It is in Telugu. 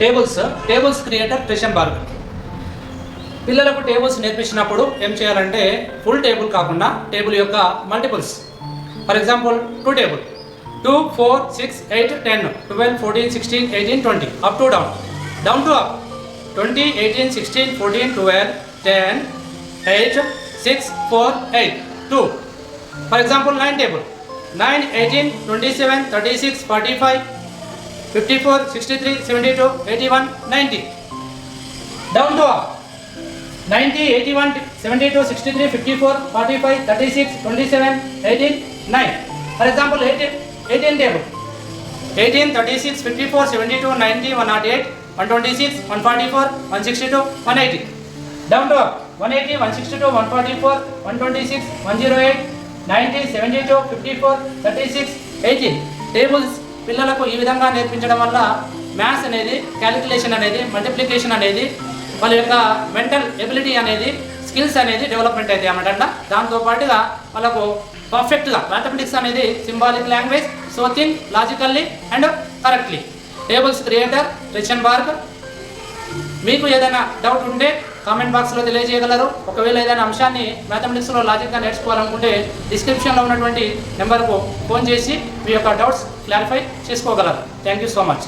టేబుల్స్ టేబుల్స్ క్రియేటర్ ట్రిషన్ బార్గ్ పిల్లలకు టేబుల్స్ నేర్పించినప్పుడు ఏం చేయాలంటే ఫుల్ టేబుల్ కాకుండా టేబుల్ యొక్క multiples for example two table two four six eight ten twelve fourteen sixteen eighteen twenty up to down down to up twenty eighteen sixteen fourteen twelve ten eight six four eight two for example nine table nine eighteen twenty seven thirty six forty five fifty four sixty three seventy two eighty one ninety down to ninety eighty one seventy two sixty three fifty four forty five thirty six twenty seven eighteen nine for example eighteen eighteen table eighteen thirty six fifty four seventy two ninety one nought eight one twenty six one forty four one sixty two one eighty down to one eighty one sixty two one forty four one twenty six one zero eight ninety seventy two fifty four thirty six eighteen tables పిల్లలకు ఈ విధంగా నేర్పించడం వల్ల మ్యాథ్స్ అనేది క్యాలిక్యులేషన్ అనేది మల్టిప్లికేషన్ అనేది వాళ్ళ యొక్క మెంటల్ ఎబిలిటీ అనేది స్కిల్స్ అనేది డెవలప్మెంట్ అవుతాయి అన్నమాట దాంతోపాటుగా వాళ్ళకు పర్ఫెక్ట్గా మ్యాథమెటిక్స్ అనేది symbolic language so logically and correctly tables creator రిచన్ బార్క్ మీకు ఏదైనా డౌట్ ఉంటే కామెంట్ బాక్స్లో తెలియజేయగలరు. ఒకవేళ ఏదైనా అంశాన్ని మ్యాథమెటిక్స్లో లాజిక్గా నేర్చుకోవాలనుకుంటే డిస్క్రిప్షన్లో ఉన్నటువంటి నెంబర్కు ఫోన్ చేసి మీ యొక్క డౌట్స్ క్లారిఫై చేసుకోగలరు. Thank you so much